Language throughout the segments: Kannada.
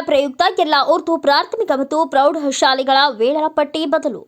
ಪ್ರಯುಕ್ತ ಎಲ್ಲ ಉರ್ದು ಪ್ರಾಥಮಿಕ ಮತ್ತು ಪ್ರೌಢ ಶಾಲೆಗಳ ವೇಳಾಪಟ್ಟಿ ಬದಲು.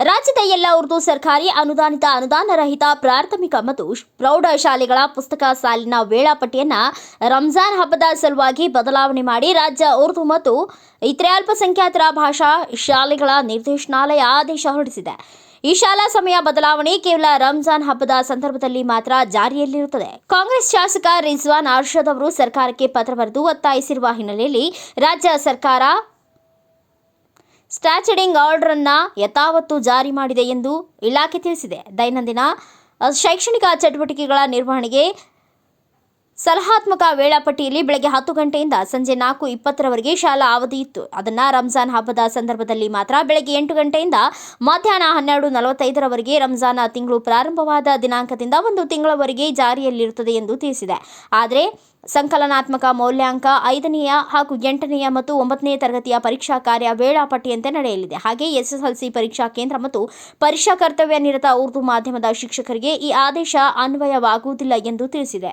ರಾಜ್ಯದ ಎಲ್ಲ ಉರ್ದು ಸರ್ಕಾರಿ ಅನುದಾನಿತ ಅನುದಾನ ರಹಿತ ಪ್ರಾಥಮಿಕ ಮತ್ತು ಪ್ರೌಢ ಶಾಲೆಗಳ ಪುಸ್ತಕ ಸಾಲಿನ ವೇಳಾಪಟ್ಟಿಯನ್ನು ರಂಜಾನ್ ಹಬ್ಬದ ಸಲುವಾಗಿ ಬದಲಾವಣೆ ಮಾಡಿ ರಾಜ್ಯ ಉರ್ದು ಮತ್ತು ಇತರೆ ಅಲ್ಪಸಂಖ್ಯಾತರ ಭಾಷಾ ಶಾಲೆಗಳ ನಿರ್ದೇಶನಾಲಯ ಆದೇಶ ಹೊರಡಿಸಿದೆ. ಈ ಶಾಲಾ ಸಮಯ ಬದಲಾವಣೆ ಕೇವಲ ರಂಜಾನ್ ಹಬ್ಬದ ಸಂದರ್ಭದಲ್ಲಿ ಮಾತ್ರ ಜಾರಿಯಲ್ಲಿರುತ್ತದೆ. ಕಾಂಗ್ರೆಸ್ ಶಾಸಕ ರಿಜ್ವಾನ್ ಅರ್ಷದ್ ಅವರು ಸರ್ಕಾರಕ್ಕೆ ಪತ್ರ ಬರೆದು ಒತ್ತಾಯಿಸಿರುವ ಹಿನ್ನೆಲೆಯಲ್ಲಿ ರಾಜ್ಯ ಸರ್ಕಾರ ಸ್ಟ್ಯಾಚಡಿಂಗ್ ಆರ್ಡರ್ ಅನ್ನ ಯಥಾವತ್ತು ಜಾರಿ ಮಾಡಿದೆ ಎಂದು ಇಲಾಖೆ ತಿಳಿಸಿದೆ. ದೈನಂದಿನ ಶೈಕ್ಷಣಿಕ ಚಟುವಟಿಕೆಗಳ ನಿರ್ವಹಣೆಗೆ ಸಲಹಾತ್ಮಕ ವೇಳಾಪಟ್ಟಿಯಲ್ಲಿ ಬೆಳಗ್ಗೆ ಹತ್ತು ಗಂಟೆಯಿಂದ ಸಂಜೆ ನಾಲ್ಕು ಇಪ್ಪತ್ತರವರೆಗೆ ಶಾಲಾ ಅವಧಿ ಇತ್ತು. ಅದನ್ನ ರಂಜಾನ್ ಹಬ್ಬದ ಸಂದರ್ಭದಲ್ಲಿ ಮಾತ್ರ ಬೆಳಗ್ಗೆ ಎಂಟು ಗಂಟೆಯಿಂದ ಮಧ್ಯಾಹ್ನ ಹನ್ನೆರಡು ನಲವತ್ತೈದರವರೆಗೆ ರಂಜಾನ್ ತಿಂಗಳು ಪ್ರಾರಂಭವಾದ ದಿನಾಂಕದಿಂದ ಒಂದು ತಿಂಗಳವರೆಗೆ ಜಾರಿಯಲ್ಲಿರುತ್ತದೆ ಎಂದು ತಿಳಿಸಿದೆ. ಆದರೆ ಸಂಕಲನಾತ್ಮಕ ಮೌಲ್ಯಾಂಕ ಐದನೆಯ ಹಾಗೂ ಎಂಟನೆಯ ಮತ್ತು ಒಂಬತ್ತನೇ ತರಗತಿಯ ಪರೀಕ್ಷಾ ಕಾರ್ಯ ವೇಳಾಪಟ್ಟಿಯಂತೆ ನಡೆಯಲಿದೆ. ಹಾಗೆ ಎಸ್ಎಸ್ಎಲ್ಸಿ ಪರೀಕ್ಷಾ ಕೇಂದ್ರ ಮತ್ತು ಪರೀಕ್ಷಾ ಕರ್ತವ್ಯ ನಿರತ ಉರ್ದು ಮಾಧ್ಯಮದ ಶಿಕ್ಷಕರಿಗೆ ಈ ಆದೇಶ ಅನ್ವಯವಾಗುವುದಿಲ್ಲ ಎಂದು ತಿಳಿಸಿದೆ.